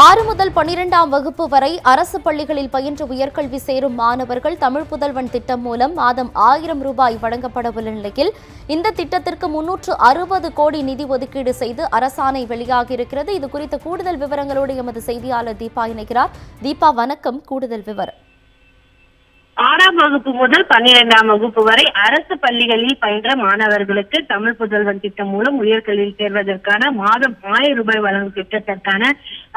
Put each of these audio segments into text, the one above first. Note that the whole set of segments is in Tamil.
ஆறு முதல் பனிரெண்டாம் வகுப்பு வரை அரசு பள்ளிகளில் பயின்று உயர்கல்வி சேரும் மாணவர்கள் தமிழ் புதல்வன் திட்டம் மூலம் மாதம் ஆயிரம் ரூபாய் வழங்கப்படவுள்ள நிலையில் இந்த திட்டத்திற்கு முன்னூற்று அறுபது கோடி நிதி ஒதுக்கீடு செய்து அரசாணை வெளியாகியிருக்கிறது. இது குறித்த கூடுதல் விவரங்களோடு எமது செய்தியாளர் தீபா இணைக்கிறார் தீபா வணக்கம். கூடுதல் விவரம். ஆறாம் வகுப்பு முதல் பன்னிரெண்டாம் வகுப்பு வரை அரசு பள்ளிகளில் பயின்ற மாணவர்களுக்கு தமிழ் புதல்வன் திட்டம் மூலம் உயர்கல்வியில் சேர்வதற்கான மாதம் ஆயிரம் ரூபாய் வழங்கும் திட்டத்திற்கான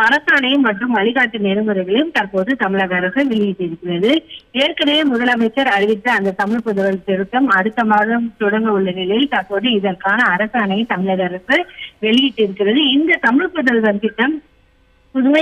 அரசாணையும் மற்றும் வழிகாட்டு நெறிமுறைகளையும் தற்போது தமிழக அரசு வெளியிட்டிருக்கிறது. ஏற்கனவே முதலமைச்சர் அறிவித்த அந்த தமிழ் புதல்வன் திட்டம் அடுத்த மாதம் தொடங்க உள்ள நிலையில் தற்போது இதற்கான அரசாணையை தமிழக அரசு வெளியிட்டிருக்கிறது. இந்த தமிழ் புதல்வன் திட்டம் புதுமை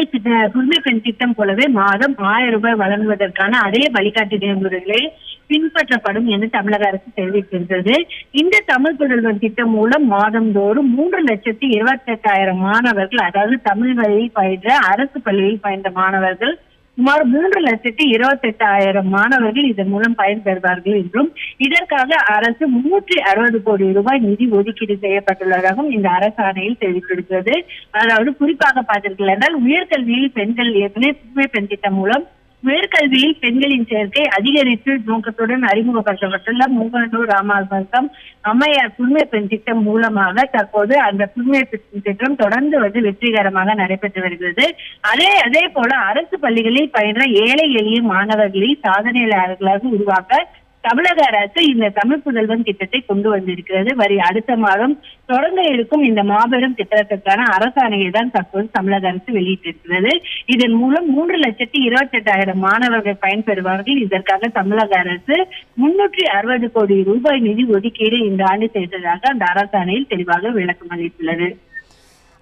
புதுமை பெண் திட்டம் போலவே மாதம் ஆயிரம் ரூபாய் வழங்குவதற்கான அதே வழிகாட்டு நெறிமுறைகளை பின்பற்றப்படும் என்று தமிழக அரசு தெரிவித்திருந்தது இந்த தமிழ் புதல்வன் திட்டம் மூலம் மாதந்தோறும் மூன்று லட்சத்தி இருபத்தி எட்டாயிரம் மாணவர்கள் அதாவது தமிழ் வழியில் பயின்ற அரசு பள்ளியில் பயின்ற மாணவர்கள் சுமார் மூன்று லட்சத்தி இருபத்தி எட்டாயிரம் மாணவர்கள் இதன் மூலம் பயன்பெறுவார்கள் என்றும் இதற்காக அரசு முன்னூற்றி அறுபது கோடி ரூபாய் நிதி ஒதுக்கீடு செய்யப்பட்டுள்ளதாகவும் இந்த அரசாணையில் தெரிவித்திருக்கிறது. அதாவது குறிப்பாக பார்த்தீர்கள் என்றால் உயர்கல்வியில் பெண்கள் ஏற்கனவே புதுமை பெண் திட்டம் மூலம் உயர்கல்வியில் பெண்களின் சேர்க்கை அதிகரித்து நோக்கத்துடன் அறிமுகப்படுத்தப்பட்டுள்ள மூவனூர் ராமாபுரம் அம்மையார் புதுமை பெண் திட்டம் மூலமாக தற்போது அந்த புதுமை பெண் திட்டம் தொடர்ந்து வந்து வெற்றிகரமாக நடைபெற்று வருகிறது. அதே அதே போல அரசு பள்ளிகளில் பயின்ற ஏழை எளிய மாணவர்களை சாதனையாளர்களாக உருவாக்க தமிழக அரசு இந்த தமிழ் புதல்வன் திட்டத்தை கொண்டு வந்திருக்கிறது. வரி அடுத்த மாதம் தொடங்க இருக்கும் இந்த மாபெரும் திட்டத்திற்கான அரசாணையை தான் தற்போது தமிழக அரசு வெளியிட்டிருக்கிறது. இதன் மூலம் மூன்று லட்சத்தி இருபத்தி எட்டாயிரம் மாணவர்கள் பயன்பெறுவார்கள். இதற்காக தமிழக அரசு முன்னூற்றி அறுபது கோடி ரூபாய் நிதி ஒதுக்கீடு இந்த ஆண்டு செய்ததாக அந்த அரசாணையில் தெளிவாக விளக்கம் அளித்துள்ளது.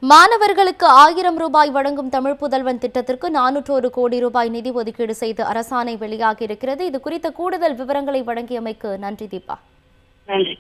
மாணவர்களுக்கு ஆயிரம் ரூபாய் வழங்கும் தமிழ் புதல்வன் திட்டத்திற்கு நானூற்றோரு கோடி ரூபாய் நிதி ஒதுக்கீடு செய்து அரசாணை வெளியாகியிருக்கிறது. இது குறித்த கூடுதல் விவரங்களை வழங்கியமைக்கு நன்றி தீபா. நன்றி.